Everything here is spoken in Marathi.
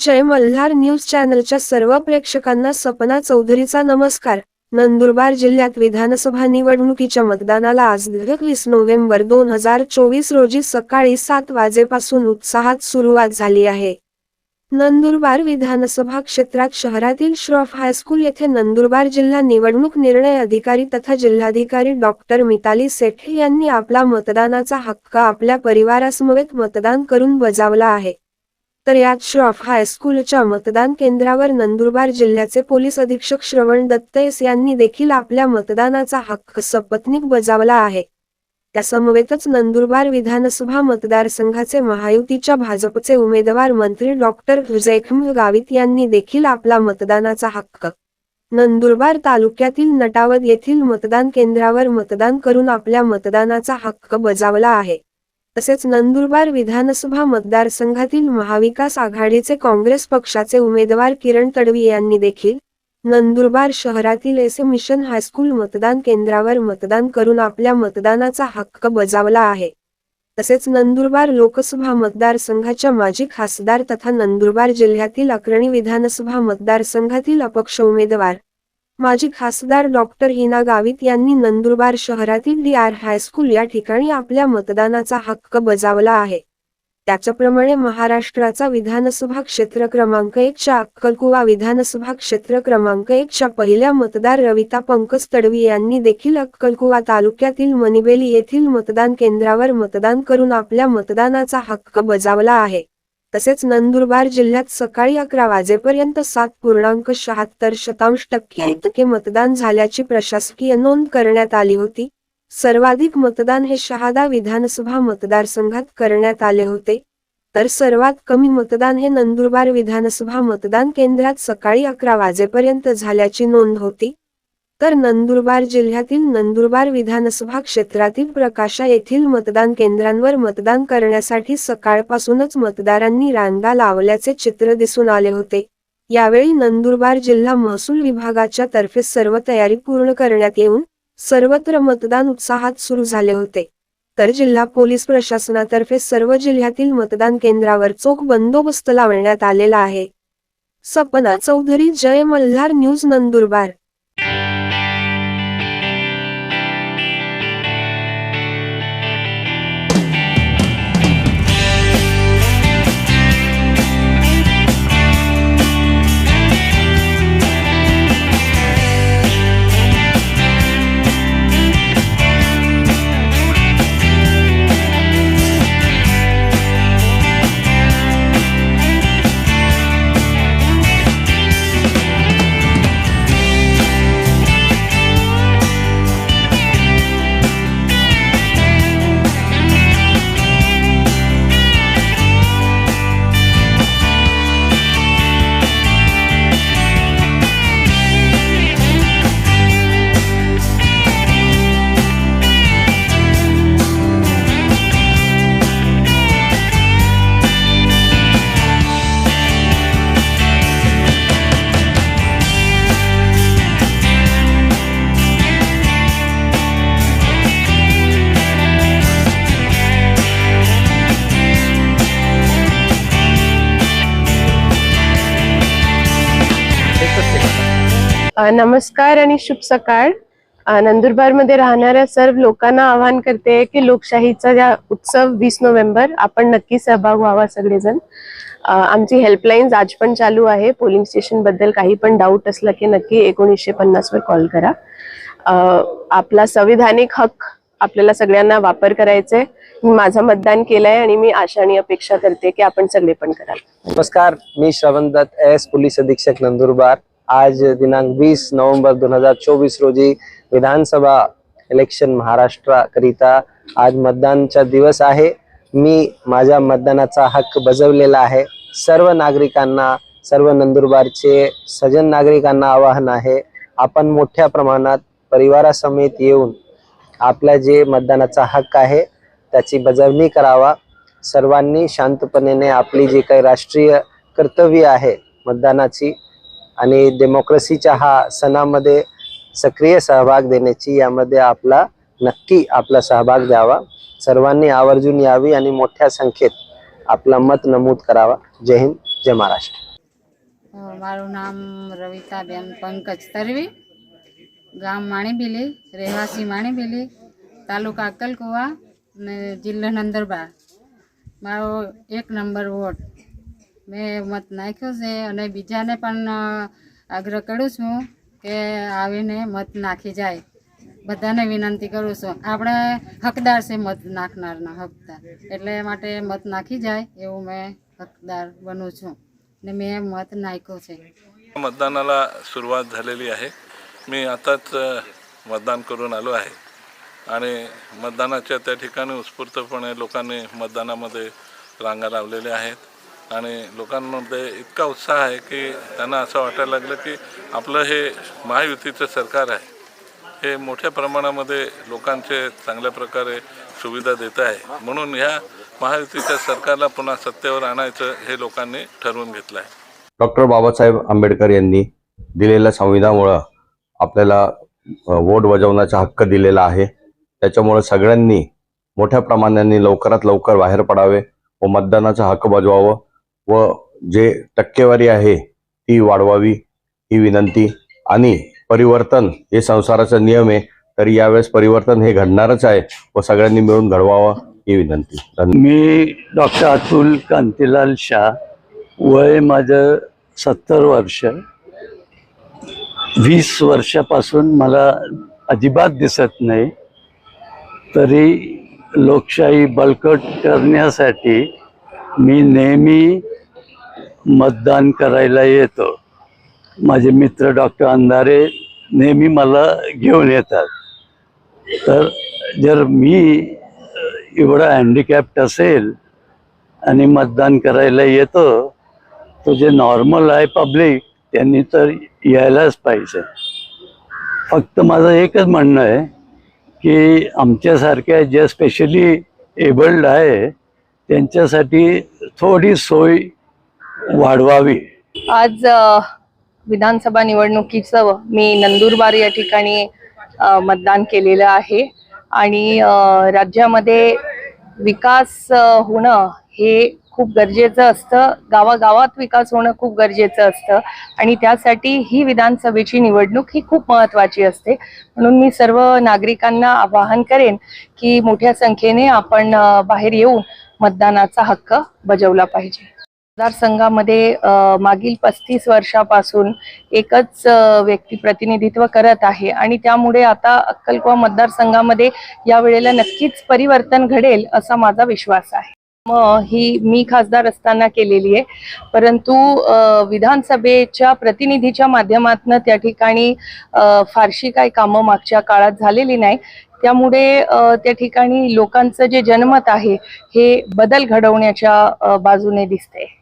जय मल्हार न्यूज चॅनलच्या सर्व प्रेक्षकांना सपना चौधरीचा नमस्कार. नंदुरबार जिल्ह्यात विधानसभा निवडणुकीच्या मतदानाला आज एकवीस नोव्हेंबर दोन हजार चोवीस रोजी सकाळी सात वाजेपासून उत्साहात सुरुवात झाली आहे. नंदुरबार विधानसभा क्षेत्रात शहरातील श्रॉफ हायस्कूल येथे नंदुरबार जिल्हा निवडणूक निर्णय अधिकारी तथा जिल्हाधिकारी डॉक्टर मिताली सेठे यांनी आपला मतदानाचा हक्क आपल्या परिवारासमवेत मतदान करून बजावला आहे. तर यात श्रॉफ हायस्कूलच्या मतदान केंद्रावर नंदुरबार जिल्ह्याचे पोलीस अधीक्षक श्रवण दत्तेस यांनी देखील आपल्या मतदानाचा हक्क सपत्नीक बजावला आहे. त्यासमवेतच नंदुरबार विधानसभा मतदारसंघाचे महायुतीच्या भाजपचे उमेदवार मंत्री डॉक्टर हुजैखम गावित यांनी देखील आपला मतदानाचा हक्क. नंदुरबार तालुक्यातील नटावद येथील मतदान केंद्रावर मतदान करून आपल्या मतदानाचा हक्क बजावला आहे. तसेच नंदुरबार विधानसभा मतदारसंघातील महाविकास आघाडीचे काँग्रेस पक्षाचे उमेदवार किरण तडवी यांनी देखील नंदुरबार शहरातील एस मिशन हायस्कूल मतदान केंद्रावर मतदान करून आपल्या मतदानाचा हक्क बजावला आहे. तसेच नंदुरबार लोकसभा मतदारसंघाच्या माजी खासदार तथा नंदुरबार जिल्ह्यातील अक्रणी विधानसभा मतदारसंघातील अपक्ष उमेदवार माजी खासदार डॉक्टर हिना गावित यांनी नंदुरबार शहरातील डी आर हायस्कूल या ठिकाणी आपल्या मतदानाचा हक्क बजावला आहे. त्याच्याप्रमाणे महाराष्ट्राचा विधानसभा क्षेत्र क्रमांक एकच्या अक्कलकुवा विधानसभा क्षेत्र क्रमांक एकच्या पहिल्या मतदार रविता पंकज तडवी यांनी देखील अक्कलकुवा तालुक्यातील मनिबेली येथील मतदान केंद्रावर मतदान करून आपल्या मतदानाचा हक्क बजावला आहे. तसेच नंदुरबार जिल्ह्यात सकाळी अकरा वाजेपर्यंत सात पूर्णांक शहात्तर शतांश टक्के इतके मतदान झाल्याची प्रशासकीय नोंद करण्यात आली होती. सर्वाधिक मतदान हे शहादा विधानसभा मतदारसंघात करण्यात आले होते. तर सर्वात कमी मतदान हे नंदुरबार विधानसभा मतदान केंद्रात सकाळी अकरा वाजेपर्यंत झाल्याची नोंद होती. तर नंदुरबार जिल्ह्यातील नंदुरबार विधानसभा क्षेत्रातील प्रकाशा येथील मतदान केंद्रांवर मतदान करण्यासाठी सकाळपासूनच मतदारांनी रांगा लावल्याचे चित्र दिसून आले होते. यावेळी नंदुरबार जिल्हा महसूल विभागाच्या तर्फे सर्व तयारी पूर्ण करण्यात येऊन सर्वत्र मतदान उत्साहात सुरू झाले होते. तर जिल्हा पोलीस प्रशासनातर्फे सर्व जिल्ह्यातील मतदान केंद्रावर चोख बंदोबस्त लावण्यात आलेला आहे. सपना चौधरी जय मल्हार न्यूज नंदुरबार. नमस्कार आणि शुभ सकाळ. नंदुरबारमध्ये राहणाऱ्या सर्व लोकांना आवाहन करते की लोकशाहीचा ज्या उत्सव वीस नोव्हेंबर आपण नक्की सहभाग व्हावा सगळेजण. आमची हेल्पलाईन्स आज पण चालू आहे. पोलिंग स्टेशनबद्दल काही पण डाऊट असला की नक्की एकोणीसशे पन्नास वर कॉल करा. आपला संविधानिक हक आपल्याला सगळ्यांना वापर करायचा आहे मी माझं मतदान केलंय आणि मी आशा आणि अपेक्षा करते की आपण सगळे पण कराल. नमस्कार मी श्रवण दत्त एस पोलीस अधीक्षक नंदुरबार. आज दिनांक वीस नोव्हेंबर दोन हजार चोवीस रोजी विधानसभा इलेक्शन महाराष्ट्राकरिता आज मतदानचा दिवस आहे. मी माझ्या मतदानाचा हक्क बजावलेला आहे. सर्व नागरिकांना सर्व नंदुरबारचे सजन नागरिकांना आवाहन आहे. आपण मोठ्या प्रमाणात परिवारासमेत येऊन आपला जे मतदानाचा हक्क आहे त्याची बजावणी करावा. सर्वांनी शांतपणेने आपली जी काही राष्ट्रीय कर्तव्य आहे मतदानाची आणि डेमोक्रेसीच्या हा सणामध्ये सक्रिय सहभाग देण्याची यामध्ये आपला नक्की आपला सहभाग द्यावा सर्वांनी आवर्जून यावी आणि मोठ्या संख्येत आपला मत नमूद करावा जय हिंद जय महाराष्ट्र અ, મારું નામ રવિતાબેન પંકજ તરવી ગામ માણીબીલી રહેવાસી માણીબીલી તાલુકા અક્કલકુવા ને જિલ્લો નંદરબાર મારો એક નંબર વોટ મેં મત નાખ્યો છે અને બીજાને પણ અ, આગ્રહ કરું છું કે આવીને મત નાખી જાય બધાને વિનંતી કરું છું આપણે હકદાર છે મત નાખનારના હકદાર એટલે માટે મત નાખી જાય એવું મેં હકદાર બનું છું ને મેં મત નાખ્યો છે मतदानाला सुरुवात झालेली आहे मी आताच अ, मतदान करून आलो आहे आणि मतदानाच्या त्या ठिकाणी उत्स्फूर्तपणे लोकांनी मतदानामध्ये रांगा लावलेल्या आहेत आणि लोकांमध्ये इतका उत्साह आहे की त्यांना असं वाटायला लागलं की आपलं हे महायुतीचं सरकार आहे. हे मोठ्या प्रमाणामध्ये लोकांचे चांगल्या प्रकारे सुविधा देत आहे. म्हणून ह्या महायुतीच्या सरकारला पुन्हा सत्तेवर आणायचं हे लोकांनी ठरवून घेतलं आहे. डॉक्टर बाबासाहेब आंबेडकर यांनी दिलेल्या संविधानामुळं आपल्याला वोट बजावण्याचा हक्क दिलेला आहे. त्याच्यामुळं सगळ्यांनी मोठ्या प्रमाणाने लवकरात लवकर बाहेर पडावे व मतदानाचा हक्क बजवावं. व जे टक्केवारी आहे ती वाढवावी ही विनंती आणि परिवर्तन हे संसाराचा नियम आहे तरी यावेळेस परिवर्तन हे घडणारच आहे व सगळ्यांनी मिळून घडवावं ही विनंती. मी डॉक्टर अतुल कांतीलाल शाह वय माझं सत्तर वर्ष. वीस वर्षापासून मला अजिबात दिसत नाही तरी लोकशाही बळकट करण्यासाठी मी नेहमी मतदान करायला येतो. माझे मित्र डॉक्टर अंधारे नेहमी मला घेऊन येतात. तर जर मी एवढा हँडिकॅप्ट असेल आणि मतदान करायला येतो तो जे नॉर्मल आहे पब्लिक त्यांनी तर यायलाच पाहिजे. फक्त माझं एकच म्हणणं आहे की आमच्यासारख्या ज्या स्पेशली एबल्ड आहे त्यांच्यासाठी थोडी सोय वाढवावी. आज विधानसभा निवडणुकीचं मी नंदुरबार या ठिकाणी मतदान केलेलं आहे. आणि राज्यामध्ये विकास होणं हे खूप गरजेचं असतं. गावागावात विकास होणं खूप गरजेचं असतं. आणि त्यासाठी ही विधानसभेची निवडणूक ही खूप महत्त्वाची असते. म्हणून मी सर्व नागरिकांना आवाहन करेन की मोठ्या संख्येने आपण बाहेर येऊन मतदानाचा हक्क बजावला पाहिजे. मतदारसंघामध्ये मागील पस्तीस वर्षापासून एकच व्यक्ती प्रतिनिधित्व करत आहे आणि त्यामुळे आता अक्कलकुवा मतदारसंघामध्ये या वेळेला नक्कीच परिवर्तन घडेल असा माझा विश्वास आहे. ही मी खासदार असताना केलेली आहे. परंतु विधानसभेच्या प्रतिनिधीच्या माध्यमातून त्या ठिकाणी फारशी काही कामं मागच्या काळात झालेली नाही. त्यामुळे त्या ठिकाणी लोकांचं जे जनमत आहे हे बदल घडवण्याच्या बाजूने दिसते